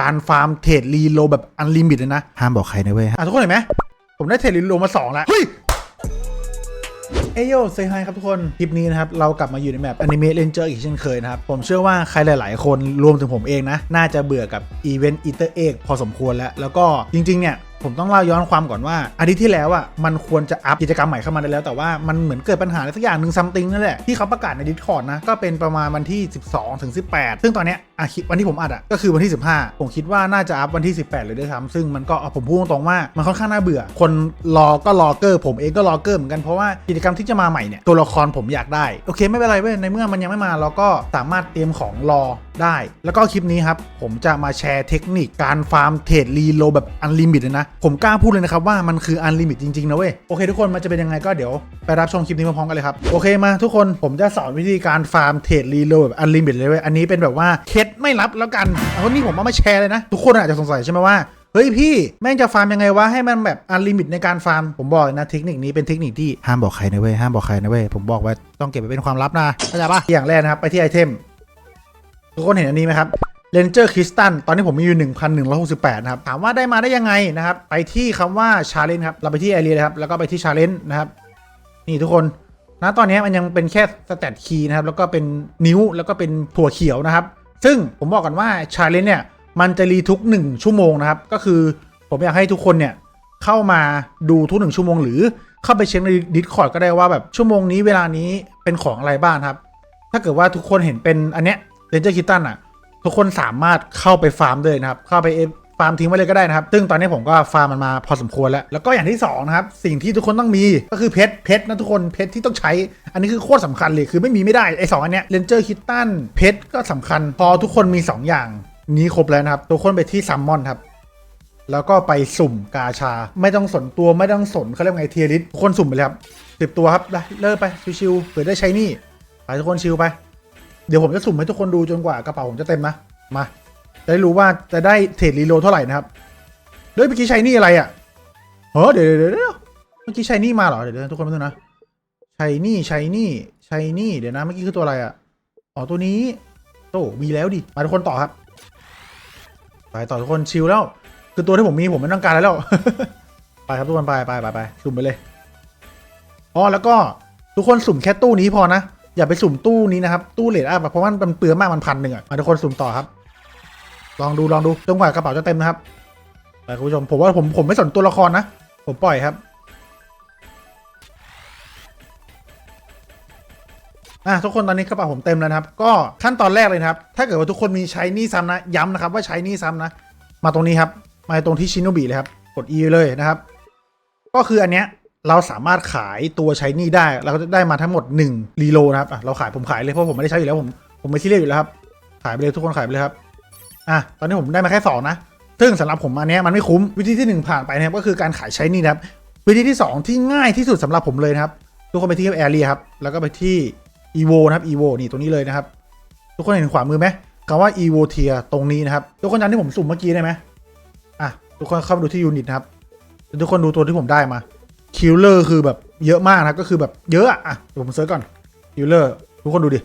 การฟาร์มเทรดรีโลแบบอันลิมิตเลยนะ ห้ามบอกใครนะเว้ยอะทุกคนเห็นไหม ผมได้เทรดรีโลมาสองแล้วเฮ้ยเอยโยเซฮายครับทุกคน คลิปนี้นะครับ เรากลับมาอยู่ในแมปอนิเมะเลนเจอร์อีกเช่นเคยนะครับ ผมเชื่อว่าใครหลาย ๆ คนรวมถึงผมเองนะ น่าจะเบื่อกับอีเวนต์อีเตอร์เอกพอสมควรแล้ว แล้วก็จริง ๆ เนี่ยผมต้องเล่าย้อนความก่อนว่าอาทิตย์ที่แล้วอะมันควรจะอัพกิจกรรมใหม่เข้ามาได้แล้ว แต่ว่ามันเหมือนเกิดปัญหาอะไรสักอย่างหนึ่งซัมติงนั่นแหละที่เขาประกาศใน Discord นะก็เป็นประมาณวันที่ 12ถึง18 ซึ่งตอนเนี้ยอะคลิปวันที่ผมอัดอะก็คือวันที่ 15 ผมคิดว่าน่าจะอัพวันที่ 18 เลยด้วยซ้ำซึ่งมันก็ผมพูดตรงๆว่ามันค่อนข้างน่าเบื่อ คนรอก็รอเกอร์ผมเองก็รอเกอร์เหมือนกันเพราะว่ากิจกรรมที่จะมาใหม่เนี่ยตัวละครผมอยากได้ โอเคไม่เป็นไรเว้ยในเมื่อมันยังไม่มาเราก็สามารถเตรียมของรอได้ แล้วก็คลิปนี้ครับผมจะมาแชร์เทคนิคการฟาร์มเทรดรีโลแบบอันลิมิตเลยนะ ผมกล้าพูดเลยนะครับว่ามันคืออันลิมิตจริงๆนะเว้ยโอเคทุกคนมันจะเป็นยังไงก็เดี๋ยวไปรับชมคลิปนี้พร้อมๆกันเลยครับโอเคมาทุกคนผมจะสอนวิธีการฟาร์มเทรดรีโลแบบอันลิมิตเลยเว้ยอันนี้เป็นแบบว่าเค็ดไม่ลับแล้วกันเอานี่ผมเอามาแชร์เลยนะ ทุกคนอาจจะสงสัยใช่ไหมว่าเฮ้ยพี่แม่งจะฟาร์มยังไงวะให้มันแบบอันลิมิตในการฟาร์มผมบอกนะเทคนิคนี้เป็นเทคนิคที่ห้ามบอกใครนะเว้ยห้ามบอกใครนะเว้ยผมบอกไว้ต้องเก็บไว้เป็นความลับนะเข้าใจปะอย่างแรกนะครับไปที่ไอเทมทุกคนเห็นอันนี้ไหมครับเลนเจอร์คริสตันตอนนี้ผมมีอยู่ 1,168 นะครับ ถามว่าได้มาได้ยังไงนะครับ ไปที่คำว่าชาเลนจ์ครับ เราไปที่ไอเรียครับ แล้วก็ไปที่ชาเลนจ์นะครับ นี่ทุกคนนะตอนนี้มันยังเป็นแค่สแตทคีย์นะครับ แล้วก็เป็นนิ้วแล้วก็เป็นถั่วเขียวนะครับ ซึ่งผมบอกก่อนว่าชาเลนจ์เนี่ยมันจะรีทุก 1 ชั่วโมงนะครับ ก็คือผมอยากให้ทุกคนเนี่ยเข้ามาดูทุกหนึ่งชั่วโมง หรือเข้าไปเช็คในดิสคอร์ดก็ได้ว่าแบบชั่วโมงนี้เวลานี้เป็นของอะไรบ้างครับ ถ้าเกิดว่าทุกคนเห็นเป็นอันเนี้ยเรนเจอร์คิตตันอะทุกคนสามารถเข้าไปฟาร์มเลยนะครับ เข้าไปเอ ฟาร์มทิ้งไว้เลยก็ได้นะครับ ซึ่งตอนนี้ผมก็ฟาร์มมันมาพอสมควรแล้ว แล้วก็อย่างที่สองนะครับ สิ่งที่ทุกคนต้องมีก็คือเพชร เพชรนะทุกคน เพชรที่ต้องใช้ อันนี้คือโคตรสำคัญเลย คือไม่มีไม่ได้ ไอ้สองอันเนี้ย เรนเจอร์คิตตัน เพชรก็สำคัญ พอทุกคนมี 2 อย่าง นี้ครบแล้วนะครับ ทุกคนไปที่ซัมมอนครับ แล้วก็ไปสุ่มกาชา ไม่ต้องสนตัว ไม่ต้องสนเขาเรียกไงเทียริสทุกคนสุ่มไปเลยครับสิบตัวครับได้เลิกไป ชิวๆเผื่อได้ใช้นี่ไปทุกคนชิวไป เดี๋ยวผมจะสุ่มให้ทุกคนดูจนกว่ากระเป๋าผมจะเต็มนะ มา จะได้รู้ว่าจะได้เทรดรีโลเท่าไหร่นะครับเฮ้ยเมื่อกี้ใช้นี่อะไรอะเฮ้ยเดี๋ยวเดี๋ยวเดี๋ยวเมื่อกี้ใช้นี่มาเหรอเดี๋ยวทุกคนมาดูนะใช้นี่ใช้นี่ใช้นี่เดี๋ยวนะเมื่อกี้คือตัวอะไรอะอ๋อตัวนี้โตมีแล้วดิมาทุกคนต่อครับไปต่อทุกคนชิลแล้ว คือตัวที่ผมมีผมไม่ต้องการแล้ว ไปครับทุกคนไปไปไปไปสุ่มไปเลยอ๋อแล้วก็ทุกคนสุ่มแค่ตู้นี้พอนะ อย่าไปสุ่มตู้นี้นะครับ ตู้เลดอัพเพราะว่ามันเปลืองมากมันพันหนึ่งอะมาทุกคนสุ่มต่อครับ ลองดูลองดูจนกว่ากระเป๋าจะเต็มนะครับไปคุณผู้ชมผมว่าผมผมไม่สนตัวละครนะ ผมปล่อยครับอะทุกคนตอนนี้กระเป๋าผมเต็มแล้วนะครับ ก็ขั้นตอนแรกเลยนะครับ ถ้าเกิดว่าทุกคนมีใช้นี่ซ้ำนะ ย้ำนะครับว่าใช้นี่ซ้ำนะ มาตรงนี้ครับ มาตรงที่ชินโนบิเลยครับ กด E เลยนะครับ ก็คืออันเนี้ยเราสามารถขายตัวใช้นี่ได้ เราก็จะได้มาทั้งหมด1รีโลนะครับเราขายผมขายเลยเพราะผมไม่ได้ใช้อยู่แล้วผมผมไม่ซีเรียสอยู่แล้วครับ ขายไปเลยทุกคนขายไปเลยครับ อะตอนนี้ผมได้มาแค่สองนะซึ่งสำหรับผมอันนี้มันไม่คุ้มวิธีที่หนึ่งผ่านไปนะครับก็คือการขายใช้นี่นะครับวิธีที่สองที่ง่ายที่สุดสำหรับผมเลยนะครับทุกคนไปที่แอรีครับแล้วก็ไปที่ evo นะครับ evo นี่ตรงนี้เลยนะครับ ทุกคนเห็นขวามือไหมคำว่า evo tier ตรงนี้นะครับ ทุกคนจำที่ผมสุ่มเมื่อกี้ได้ไหมอะทุกคนเข้ามาดูที่ยูนิตนะครับทุกคนดูตัวที่ผมได้มาคิลเลอร์คือแบบเยอะมากนะก็คือแบบเยอะอะอะเดี๋ยวผมเซิร์ชก่อนคิลเลอร์ทุกคนดูดิ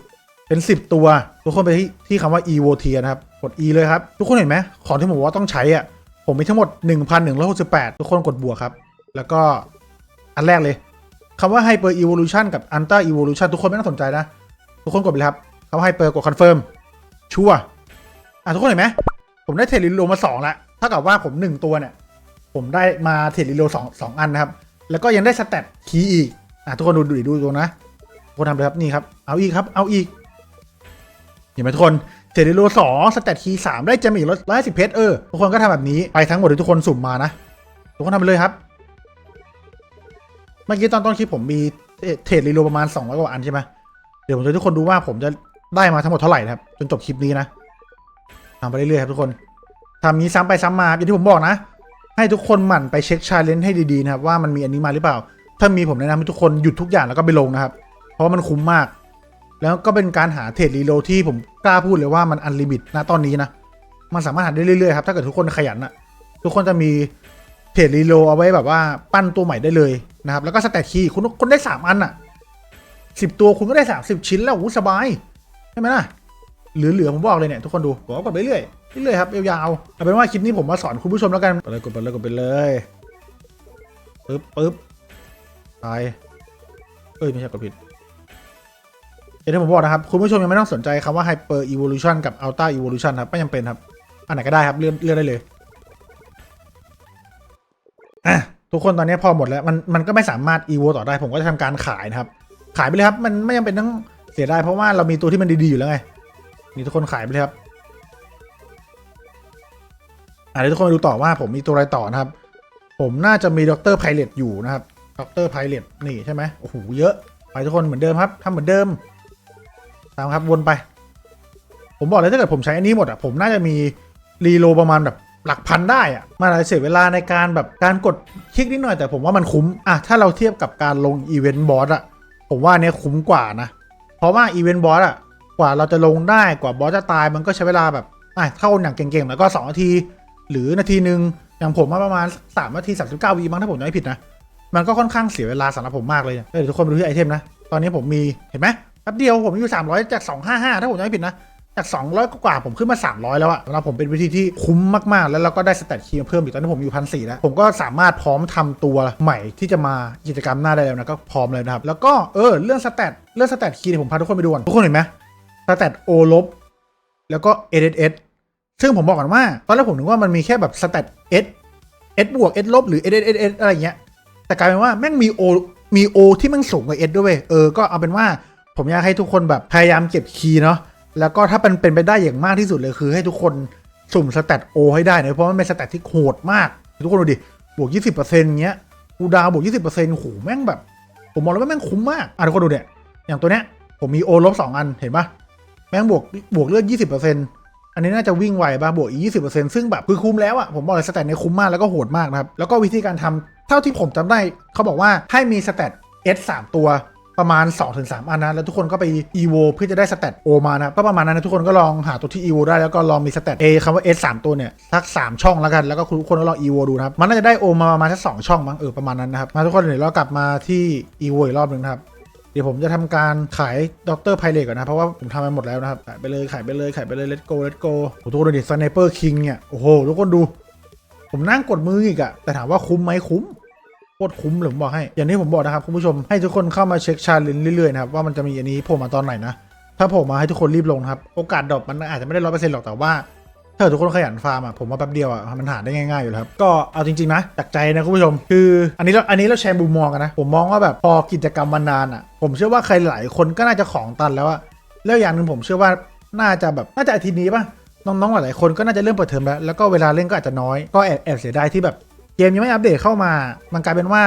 เป็น 10 ตัว ทุกคนไปที่ที่คำว่า evo tier นะครับ กด e เลยครับ ทุกคนเห็นไหมของที่ผมบอกว่าต้องใช้อะ ผมมีทั้งหมด 1,168 ทุกคนกดบวกครับ แล้วก็อันแรกเลยคำว่า hyper evolution กับ ultra evolution ทุกคนไม่ต้องสนใจนะ ทุกคนกดไปเลยครับคำว่า hyper กด confirm ชัวอะทุกคนเห็นไหมผมได้เทรดลิโลมาสองล้วถ้ากับว่าผมหนึ่งตัวเนี่ย ผมได้มาเทรดลิโลสองสองอันนะครับ แล้วก็ยังได้สแตทคีอีกอะทุกคนดูดูดิดูตรงนะทุกคนทำเลยครับนี่ครับ เอาอีกครับ เอาอีกเห็นไหมทุกคน เทรดลิโลสองสแตทคีสามได้เจมอีกร้อยสิบเพชรเออทุกคนก็ทำแบบนี้ไปทั้งหมดที่ทุกคนสุ่มมานะ ทุกคนทำไปเลยครับ เมื่อกี้ตอนต้นคลิปผมมีเทรดรีโลประมาณ200กว่าอันใช่ไหมเดี๋ยวผมจะทุกคนดูว่าผมจะได้มาทั้งหมดเท่าไหร่นะครับ จนจบคลิปนี้นะทำไปเรื่อยๆครับทุกคนทำนี้ซ้ำไปซ้ำมาอย่างที่ผมบอกนะ ให้ทุกคนหมั่นไปเช็คชาเลนจ์ให้ดีๆนะครับว่ามันมีอันนี้มาหรือเปล่า ถ้ามีผมแนะนำให้ทุกคนหยุดทุกอย่างแล้วก็ไปลงนะครับ เพราะมันคุ้มมาก แล้วก็เป็นการหาเทรดรีโลที่ผมกล้าพูดเลยว่ามันอันลิมิตณตอนนี้นะ มันสามารถหาได้เรื่อยๆครับ ถ้าเกิดทุกคนขยันอะทุกคนจะมีเทรดรีโลเอาไว้แบบว่าปั้นตัวใหม่ได้เลยนะครับ แล้วก็สแตทคีย์คุณคุณได้สามอันอะสิบตัวคุณก็ได้สามสิบชิ้นแล้วอู้สบายใช่ไหมล่ะเหลือผมบอกเลยเนี่ยทุกคนดูผมก็กดไปเรื่อยเรื่อยครับยาวๆเอาเป็นว่าคลิปนี้ผมมาสอนคุณผู้ชมแล้วกันไปเลยกดไปเลยกดไปเลยปึ๊บปึ๊บไปเอ้ยไม่ใช่กดผิด อย่างที่ผมบอกนะครับ คุณผู้ชมยังไม่ต้องสนใจคำว่า Hyper Evolution กับ Ultra Evolution ครับไม่จำเป็นครับ อันไหนก็ได้ครับเลื่อนเลื่อนได้เลยอะทุกคนตอนนี้พอหมดแล้วมันมันก็ไม่สามารถ evo ต่อได้ ผมก็จะทำการขายนะครับ ขายไปเลยครับ มันไม่จำเป็นต้องเสียดายเพราะว่าเรามีตัวที่มันดีๆอยู่แล้วไงนี่ทุกคนขายไปเลยครับอะเดี๋ยวทุกคนดูต่อว่าผมมีตัวอะไรต่อนะครับ ผมน่าจะมีด็อกเตอร์ไพเลตอยู่นะครับด็อกเตอร์ไพเลตนี่ใช่ไหมโอ้โหเยอะไปทุกคนเหมือนเดิมครับทำเหมือนเดิม ตามครับวนไป ผมบอกเลยถ้าเกิดผมใช้อันนี้หมดอะผมน่าจะมีรีโลประมาณแบบหลักพันได้อะมันอาจจะเสียเวลาในการแบบการกดคลิกนิดหน่อยแต่ผมว่ามันคุ้มอะถ้าเราเทียบกับการลงอีเวนต์บอสอะผมว่าเนี้ยคุ้มกว่านะ เพราะว่าอีเวนต์บอสอะกว่าเราจะลงได้กว่าบอสจะตายมันก็ใช้เวลาแบบอะเข้าอย่างเก่งๆ แล้วก็ 2 นาที หรือนาทีหนึ่งอย่างผมมาประมาณ 3 นาที 39วีมั้งถ้าผมจำไม่ผิดนะ มันก็ค่อนข้างเสียเวลาสำหรับผมมากเลยเออเดี๋ยวทุกคนไปดูที่ไอเทมนะ ตอนนี้ผมมีเห็นไหม แป๊บเดียวผมอยู่ 300 จาก 255 ถ้าผมจำไม่ผิดนะ จาก 200 กว่าผมขึ้นมา 300 แล้วอะสำหรับผมเป็นวิธีที่คุ้มมาก ๆ แล้วเราก็ได้สเตตคีย์เพิ่มอีกตอนนี้ผมอยู่พันสี่แล้ว ผมก็สามารถพร้อมทำตัวใหม่ที่จะมากิจกรรมหน้าได้แล้วนะก็พร้อมเลยนะครับ แล้วก็เออเรื่องสเตตเรื่องสเตตคีย์เนี่ยผมพาทุกคนไปดูก่อนทุกคนเห็นไหมสเตตโอลบแล้วก็ SSS ซึ่งผมบอกก่อนว่า ตอนแรกผมนึกว่ามันมีแค่แบบสเตต S S บวก S ลบหรือ S S S อะไรอย่างเงี้ยแต่กลายเป็นว่าแม่งมี O มี O ที่แมันสูงกว่า S ด้วยเวยเออก็เอาเป็นว่า ผมอยากให้ทุกคนแบบพยายามเก็บคีย์เนาะแล้วก็ถ้าเป็นเป็นไปได้อย่างมากที่สุดเลยคือ ให้ทุกคนสุ่มสแตท O ให้ได้เนะเพราะมันเป็นสแตทที่โหดมาก ทุกคนดูดิบวก 20%เงี้ยกูดาวบวก 20%โหแม่งแบบ ผมมองแล้วว่าแม่งคุ้มมากอะทุกคนดูเนี่ยอย่างตัวเนี้ยผมมี O ลบ2อันเห็นปะแม่งบวกบวกเลือด20%อันนี้น่าจะวิ่งไวป่ะบวกอีก20%ซึ่งแบบคือคุ้มแล้วอะผมบอกเลยสแตทเนี้คุ้มมากแล้วก็โหดมากนะครับ แล้วก็วิธีการทำเท่าที่ผมจำได้ เขาบอกว่าให้มีสแตท S 3ตัว ประมาณ 2-3 อันนะ แล้วทุกคนก็ไป EVO เพื่อจะได้สแตท O มานะครับก็ประมาณนั้นนะทุกคนก็ลองหาตัวที่ EVO ได้แล้วก็ลองมีสแตท A คำว่า S 3ตัวเนี่ยสัก3ช่องแล้วกันแล้วก็ทุกคนก็ลอง EVO ดูนะครับมันน่าจะได้ O มาประมาณสัก2ช่องมั้งเออประมาณนั้นนะครับมาทุกคนเดี๋ยวเรากลับมาที่ EVO อีกรอบหนึ่งครับเดี๋ยวผมจะทำการขายด็อกเตอร์ไพเรตก่อนนะ เพราะว่าผมทำไปหมดแล้วนะครับ ขายไปเลย ขายไปเลย ขายไปเลย let's go let's go โอ้ทุกคนดูดิสไนเปอร์คิงเนี่ย โอ้โห ทุกคนดู ผมนั่งกดมืออีกอะแต่ถามว่าคุ้มไหมคุ้ม โคตรคุ้มเลยผมบอกให้ อย่างที่ผมบอกนะครับคุณผู้ชมให้ทุกคนเข้ามาเช็คชาเลนจ์เรื่อยๆนะครับว่ามันจะมีอันนี้โผล่มาตอนไหนนะ ถ้าโผล่มาให้ทุกคนรีบลงครับ โอกาสดรอปมันอาจจะไม่ได้ร้อยเปอร์เซ็นต์หรอกแต่ว่าถ้าเกิดทุกคนขยันฟาร์มอะผมว่าแป๊บเดียวอะมันหาได้ง่ายๆอยู่แล้วครับก็เอาจริงๆนะจากใจนะคุณผู้ชม คืออันนี้เราอันนี้เราแชร์มุมมองกันนะ ผมมองว่าแบบพอกิจกรรมมานานอะ ผมเชื่อว่าใครหลายคนก็น่าจะของตันแล้วอะแล้วอย่างหนึ่งผมเชื่อว่าน่าจะแบบน่าจะอาทิตย์นี้ป่ะน้องๆหลายๆคนก็น่าจะเริ่มเปิดเทอมแล้วแล้วก็เวลาเล่นก็อาจจะน้อยก็แอบแอบเสียดายที่แบบ เกมยังไม่อัปเดตเข้ามา มันกลายเป็นว่า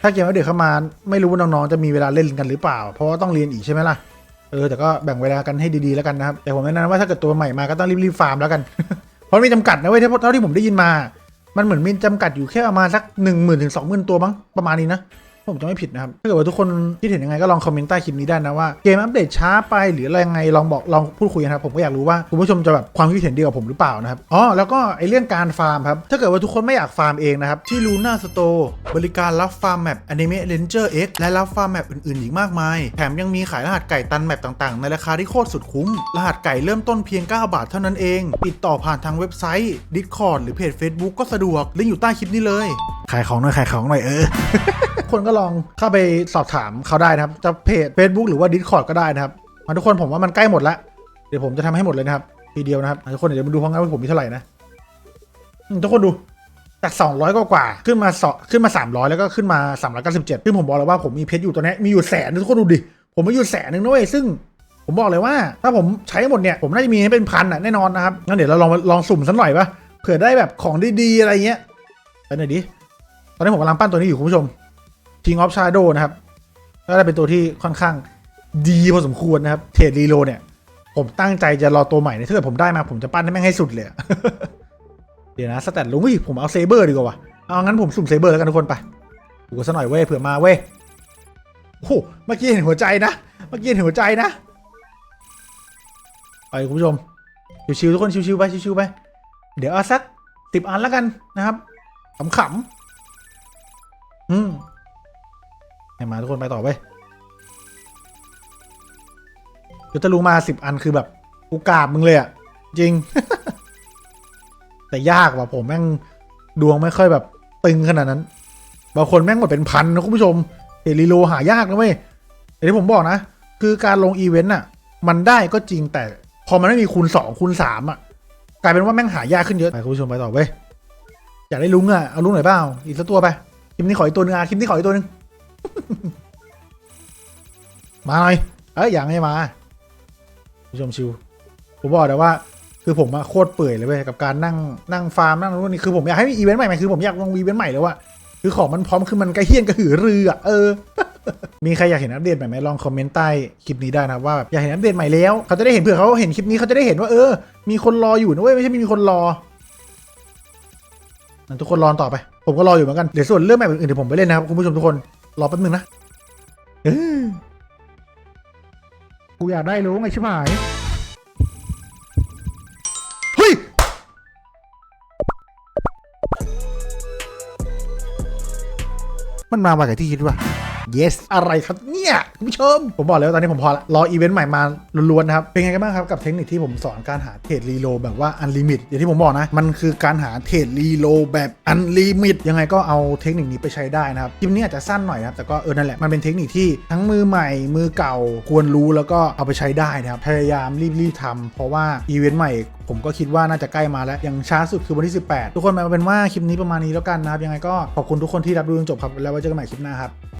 ถ้าเกมอัปเดตเข้ามา ไม่รู้ว่าน้องๆจะมีเวลาเล่นกันหรือเปล่า เพราะว่าต้องเรียนอีกใช่ไหมล่ะเออแต่ก็แบ่งเวลากันให้ดีๆแล้วกันนะครับ แต่ผมแนะนำว่าถ้าเกิดตัวใหม่มาก็ต้องรีบๆฟาร์มแล้วกัน เพราะมีจำกัดนะเว้ยเท่าที่ผมได้ยินมา มันเหมือนมีจำกัดอยู่แค่ประมาณสักหนึ่งหมื่นถึงสองหมื่นตัวมั้งประมาณนี้นะ ผมจะไม่ผิดนะครับ ถ้าเกิดว่าทุกคนคิดเห็นยังไงก็ลองคอมเมนต์ใต้คลิปนี้ได้นะว่าเกมอัปเดตช้าไปหรืออะไรยังไงลองบอกลองพูดคุยนนะครับผมก็อยากรู้ว่าคุณผู้ชมจะแบบความคิดเห็นเดียวกับผมหรือเปล่านะครับอ๋อแล้วก็ไอเรื่องการฟาร์มครับถ้าเกิดว่าทุกคนไม่อยากฟาร์มเองนะครับที่ลูน่าสโตร์บริการรับฟาร์มแมปอนิเมะเลนเจอร์เอ็กและรับฟาร์มแมปอื่นๆอีกมากมาย แถมยังมีขายรหัสไก่ตันแมปต่างๆ ในราคาที่โคตรสุดคุ้ม รหัสไก่เริ่มต้นเพียง 9 บาทเท่านั้นเอง ติดต่อผ่านทางเว็บไซต์ Discord หรือเพจ Facebook ก็สะดวกลิงก์อยู่ใต้คลิปนี้เลยขายของหน่อยขายของหน่อยเออ คนก็ลองเข้าไปสอบถามเขาได้นะครับ จะเพจ Facebook หรือว่า Discord ก็ได้นะครับมาทุกคนผมว่ามันใกล้หมดแล้วเดี๋ยวผมจะทำให้หมดเลยนะครับทีเดียวนะครับทุกคนเดี๋ยวมาดูพร้อมกันว่าผมมีเท่าไหร่นะทุกคนดูจาก 200 กว่ากว่าขึ้นมาสอขึ้นมา 300 แล้วก็ขึ้นมา 397ซึ่งผมบอกเลยว่าผมมีเพชรอยู่ตัวนี้มีอยู่แสนทุกคนดูดิ ผมมีอยู่แสนนึงนะเว้ยซึ่งผมบอกเลยว่า ถ้าผมใช้หมดเนี่ยผมน่าจะมีให้เป็นพันอะแน่นอนนะครับงั้นเดี๋ยวเราลองลองสุ่มสักหน่อยปะเผื่อได้แบบของดีๆอะไรเงี้ยไปหน่อยดิ ตอนนี้ผมกำลังปั้นตัวนี้อยู่คุณผู้ชม King of Shadow นะครับก็ได้เป็นตัวที่ค่อนข้างดีพอสมควรนะครับ เทรดรีโลเนี่ย ผมตั้งใจจะรอตัวใหม่เนี่ยถ้าเกิดผมได้มาผมจะปั้นให้แม่งให้สุดเลย เดี๋ยวนะสแตทลุงวิผมเอาเซเบอร์ดีกว่าเอางั้นผมสุ่มเซเบอร์แล้วกันทุกคนไปดูกันสักหน่อยเว้ยเผื่อมาเว้ยโอ้โหเมื่อกี้เห็นหัวใจนะ เมื่อกี้เห็นหัวใจนะ ไปคุณผู้ชม ชิวๆทุกคนชิวๆไปชิวๆไป เดี๋ยวเอาสักสิบอันแล้วกันนะครับขำๆ อืมให้มาทุกคนไปต่อไปยวจะรู้มาสิบอันคือแบบกูกราบมึงเลยอะจริง แต่ยากว่ะผมแม่งดวงไม่ค่อยแบบตึงขนาดนั้น บางคนแม่งหมดเป็นพันนะคุณผู้ชมเฮลิโลหายากนะเว้ยอย่างที่ผมบอกนะ คือการลงอีเวนต์อะมันได้ก็จริงแต่พอมันไม่มีคูณสองคูณสามอะกลายเป็นว่าแม่งหายากขึ้นเยอะไปคุณผู้ชมไปต่อเว้ยอยากได้ลุงอะเอาลุงหน่อยเปล่าอีกสักตัวไป คลิปนี้ขออีกตัวหนึงอะคลิปนี้ขออีกตัวหนึง มาหน่อย เอ้ยยังไม่มา ผู้ชมชิว ผมบอกเลยว่า คือผมอะโคตรเปื่อยเลยเว้ยกับการนั่งนั่งฟาร์มนั่งนู่นนี่คือผมอยากให้มีอีเวนต์ใหม่คือผมอยากลงอีเวนต์ใหม่เลยว่ะคือของมันพร้อมคือมันกระเฮี้ยนกระหือรืออะเออมีใครอยากเห็นอัปเดตใหม่ไหมลองคอมเมนต์ใต้คลิปนี้ได้นะว่าแบบอยากเห็นอัปเดตใหม่แล้ว เขาจะได้เห็นเผื่อเขาเห็นคลิปนี้เขาจะได้เห็นว่าเออ มีคนรออยู่นะเว้ยไม่ใช่มีคนรอทุกคนรอต่อไป ผมก็รออยู่เหมือนกัน เดี๋ยวส่วนเรื่องแบบอื่นๆเดี๋ยวผมไปเล่นนะครับคุณผู้ชมทุกคน รอแป๊บนึงนะเออกูอยากได้รู้ไงชิบหาย เฮ้ย มันมามาจากที่คิดว่า yes อะไรครับเนี่ย คุณผู้ชม ผมบอกแล้วตอนนี้ผมพอละรออีเวนต์ใหม่มาล้วนๆนะครับเป็นไงกันบ้างครับกับเทคนิคที่ผมสอนการหาเทรดรีโลแบบว่าอันลิมิตอย่างที่ผมบอกนะ มันคือการหาเทรดรีโลแบบอันลิมิตยังไงก็เอาเทคนิคนี้ไปใช้ได้นะครับคลิปนี้อาจจะสั้นหน่อยนะครับแต่ก็เออนั่นแหละมันเป็นเทคนิคที่ทั้งมือใหม่มือเก่าควรรู้แล้วก็เอาไปใช้ได้นะครับพยายามรีบๆทำเพราะว่าอีเวนต์ใหม่ผมก็คิดว่าน่าจะใกล้มาแล้วอย่างช้าสุดคือวันที่ 18 ทุกคนมาเป็นว่าคลิปนี้ประมาณนี้แล้วกันนะครับยังไงก็ขอบคุณทุกคนที่รับดูจนจบครับแล้วไว้เจอกันใหม่คลิปหน้าครับ